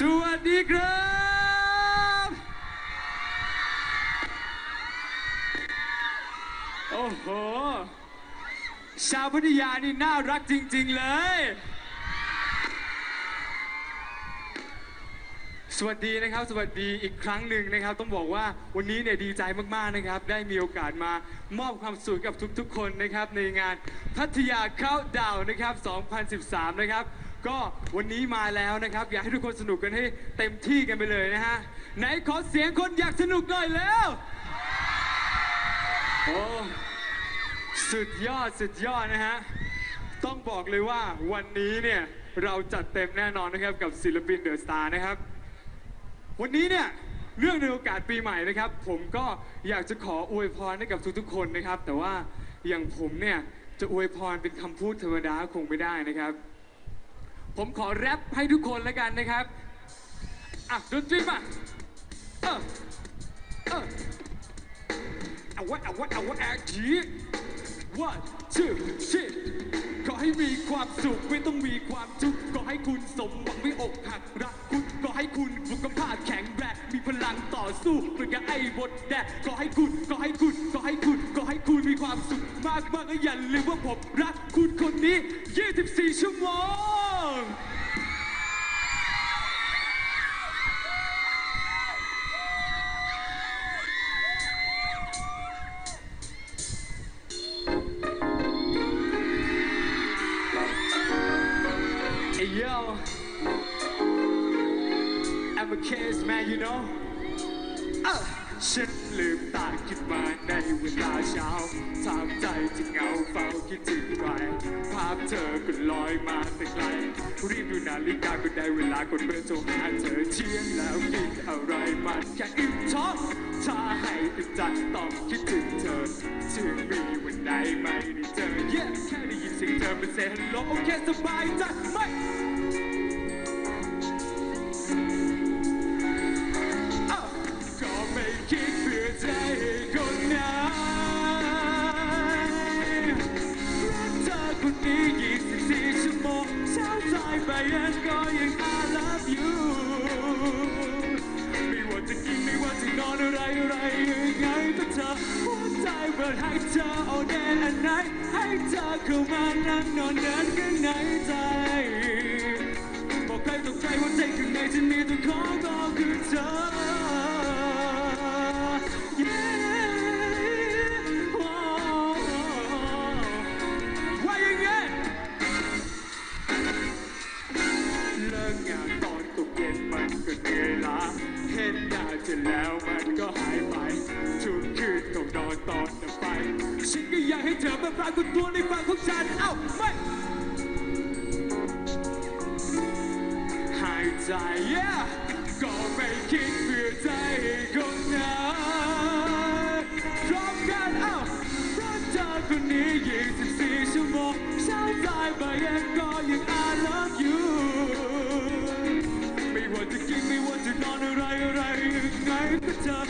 สวัสดีครับโอ้โหชาวพัทยานี่น่ารักจริง ๆ เลย สวัสดีนะครับ สวัสดีอีกครั้งหนึ่งนะครับ ต้องบอกว่าวันนี้เนี่ยดีใจมากๆนะครับ ได้มีโอกาสมามอบความสุขกับทุกๆ คนนะครับ ในงานพัทยาเข้าดาวนะครับ 2013 นะครับ ก็วันนี้มาแล้วนะครับ อยากให้ทุกคนสนุกกันให้เต็มที่กันไปเลยนะฮะ ไหนขอเสียงคนอยากสนุกหน่อยแล้ว โอ้ สุดยอดสุดยอดนะฮะ ต้องบอกเลยว่าวันนี้เนี่ย เราจัดเต็มแน่นอนนะครับกับศิลปินเดอะสตาร์นะครับ วันนี้เนี่ย เรื่องในโอกาสปีใหม่นะครับ ผมก็อยากจะขออวยพรให้กับทุกๆคนนะครับ แต่ว่าอย่างผมเนี่ย จะอวยพรเป็นคำพูดธรรมดาคงไม่ได้นะครับ ผมขอแรปให้ทุกคนแล้วกันนะครับอะดนตรีมาเออเออเอาวะเอาวะเอาวะแอคที one two three ขอให้มีความสุขไม่ต้องมีความทุกข์ขอให้คุณสมหวังไม่อกหักรักคุณขอให้คุณสุขภาพแข็งแรงมีพลังต่อสู้เหมือนกับไอ้บดแดดขอให้คุณขอให้คุณขอให้คุณขอให้คุณมีความสุขมากมากและอย่าลืมว่าผมรักคุณคนนี้ 24 ชั่วโมง Hey yo, I'm a case man, you know. อ่ะ ฉันลืมตาขึ้นมาในเวลาเช้าทางใจที่เหงาเฝ้าคิดถึงใครภาพเธอก็ลอยมาแต่ไกล รีบดูนาฬิกาก็ได้เวลากดเบอร์โทรหาเธอเที่ยงแล้วกินอะไรมันแค่อิ่มท้องถ้าให้ติดใจต้องคิดถึงเธอ ถึงมีวันไหนไม่ได้เจอ yeah แค่ได้ยินเสียงเธอมาเซฮัลโหลโอเคสบายใจไหม you ไม่ว่าจะกินไม่ว่าจะนอนอะไรอะไรยังไงก็เธอหัวใจเปิดให้เธอ all day and night ให้เธอเข้ามานั่งนอนเดินข้างในใจบอกใครต่อใครว่าใจข้างในฉันมีตัวของก็คือเธอ คืนต้องนอนตอนไปฉันก็อยากให้เธอมาปรากฏตัวในฝันของฉัน เอ้าไม่หายใจ yeah ก็ไม่คิดเพื่อใจคนนั้นพร้อมกันเอ้าเพราะเธอคนนี้24ชั่วโมงเช้าสายบ่ายเย็นก็ยัง I love you ไม่ว่าจะกินไม่ว่าจะนอนอะไรอะไรยังไงก็เธอ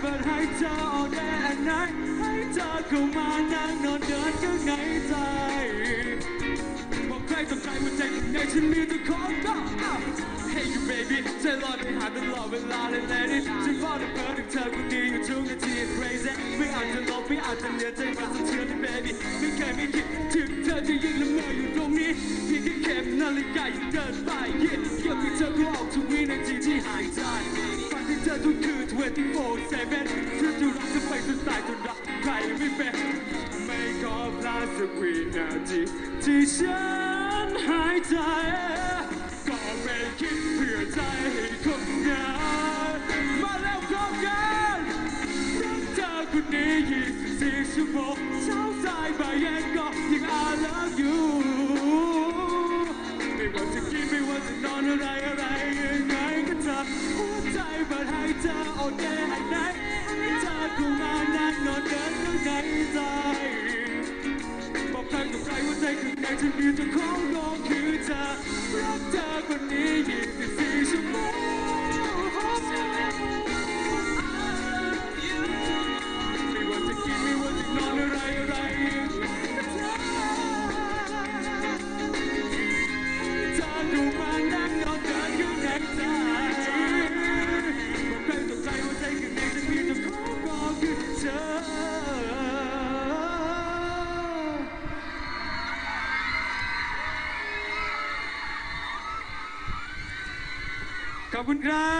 เปิดให้เธอ all day and night ให้เธอเข้ามานั่งนอนเดินข้างในใจบอกใครต่อใครว่าใจข้างในฉันมีแต่ของก็ Hey you baby ใจลอยไปหาตลอดเวลาเลย lady ฉันรอแต่เพ้อถึงเธอคนดีอยู่ทุกนาที crazy ไม่อาจจะลบไม่อาจจะเหลือใจมาสะเทือนเลย baby ไม่เคยไม่คิดถึงเธอจะยิ่งละเมออยู่ตรงนี้เพียงแค่เข็มนาฬิกายังเดินไป yeah เกี่ยวกับเธอก็ออกทุกวินาทีที่หายใจ เธอทุกคืน24/7เธอจะรักจะไปจนตายจนรักใครไม่เป็นไม่ขอพลาดสักวินาทีที่ฉันหายใจ ก็ไม่คิดเพื่อใจให้คนงานมาแล้วพร้อมกันรักเธอคนนี้24ชั่วโมงเช้าสายบ่ายเย็นก็ยัง I love you ไม่ว่าจะกินไม่ว่าจะนอนอะไรอะไร เธอ all day and night ให้เธอเข้ามานั่งนอนเดินข้างในใจบอกใครต่อใครว่าใจข้างในฉันมีเจ้าของก็คือเธอรักเธอคนนี้24ชั่ว คุณครั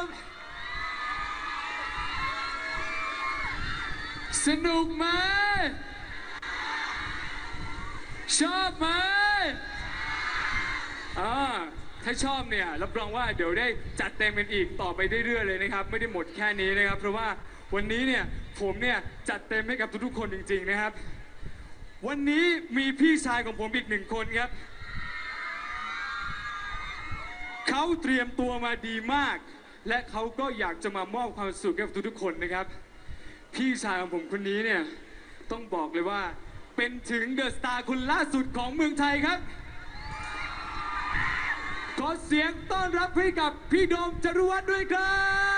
บ สนุกไหมชอบไหมอ่าถ้าชอบเนี่ยรับรองว่าเดี๋ยวได้จัดเต็มกันอีกต่อไปเรื่อยๆเลยนะครับ ไม่ได้หมดแค่นี้นะครับ เพราะว่าวันนี้เนี่ยผมเนี่ยจัดเต็มให้กับทุกๆคนจริง ๆนะครับ วันนี้มีพี่ชายของผมอีกหนึ่งคนครับ เขาเตรียมตัวมาดีมาก และเขาก็อยากจะมามอบความสุขให้กับทุกๆคนนะครับ พี่ชายของผมคนนี้เนี่ยต้องบอกเลยว่า เป็นถึงเดอะสตาร์คนล่าสุดของเมืองไทยครับ ขอเสียงต้อนรับให้กับพี่โดมจรุวัฒน์ด้วยครับ